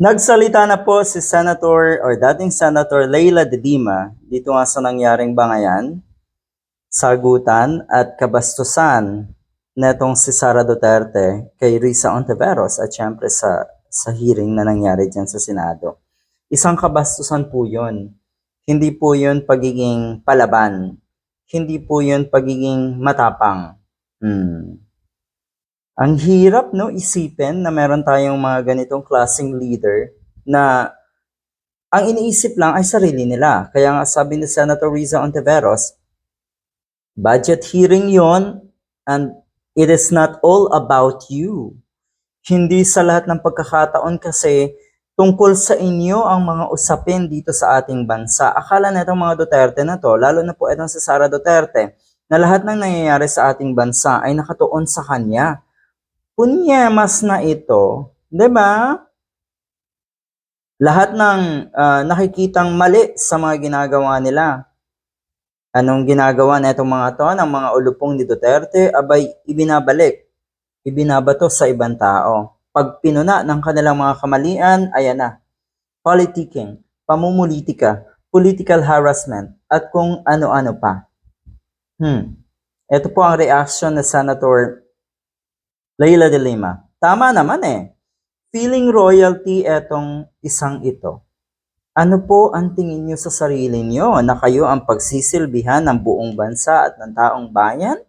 Nagsalita na po si Senator or dating Senator Leila de Lima dito nga sa nangyaring bangayan, sagutan at kabastusan netong si Sara Duterte kay Risa Ontiveros at syempre sa, sa hearing na nangyari dyan sa Senado. Isang kabastusan po yun. Hindi po yun pagiging palaban. Hindi po yun pagiging matapang. Hmm. Ang hirap no isipin na meron tayong mga ganitong klaseng leader na ang iniisip lang ay sarili nila. Kaya nga sabi ni Senator Riza Ontiveros, budget hearing yon and it is not all about you. Hindi sa lahat ng pagkakataon kasi tungkol sa inyo ang mga usapin dito sa ating bansa. Akala na itong mga Duterte na to, lalo na po itong si Sara Duterte, na lahat ng nangyayari sa ating bansa ay nakatuon sa kanya punyemas na ito, 'di ba? Lahat ng ah, nakikitang mali sa mga ginagawa nila. Anong ginagawa na itong mga to ng mga ulupong ni Duterte? Abay, ibinabalik. Ibinabato sa ibang tao. Pag pinuna ng kanilang mga kamalian, ayan na. Politicking, pamumulitika, political harassment, at kung ano-ano pa. Hmm. Ito po ang reaction ng Senator Leila de Lima. Tama naman eh. Feeling royalty etong isang ito. Ano po ang tingin nyo sa sarili nyo na kayo ang pagsisilbihan ng buong bansa at ng taong bayan?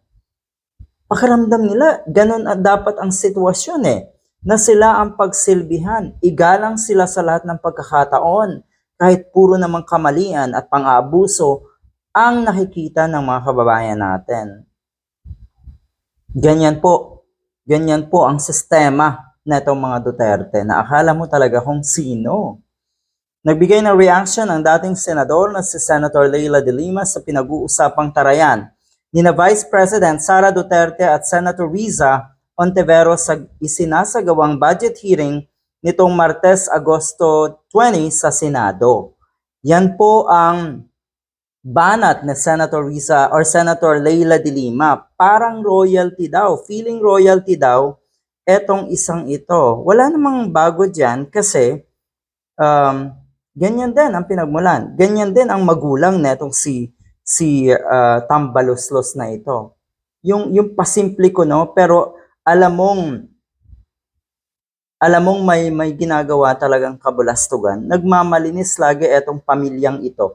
Pakiramdam nila, ganun at dapat ang sitwasyon eh. Na sila ang pagsilbihan. Igalang sila sa lahat ng pagkakataon. Kahit puro namang kamalian at pang-aabuso ang nakikita ng mga kababayan natin. Ganyan po Ganyan po ang sistema na itong mga Duterte na akala mo talaga kung sino. Nagbigay ng reaction ang dating senador na si Senator Leila de Lima sa pinag-uusapang tarayan ni na Vice President Sara Duterte at Senator Riza Ontiveros sa isinasagawang budget hearing nitong Martes, Agosto 20 sa Senado. Yan po ang banat na Senator Risa or Senator Leila de Lima. Parang royalty daw, feeling royalty daw etong isang ito. Wala namang bago dyan kasi um, ganyan din ang pinagmulan. Ganyan din ang magulang netong si si uh, Tambaloslos na ito. Yung yung pasimple ko no, pero alam mong alam mong may may ginagawa talagang kabulastugan. Nagmamalinis lagi etong pamilyang ito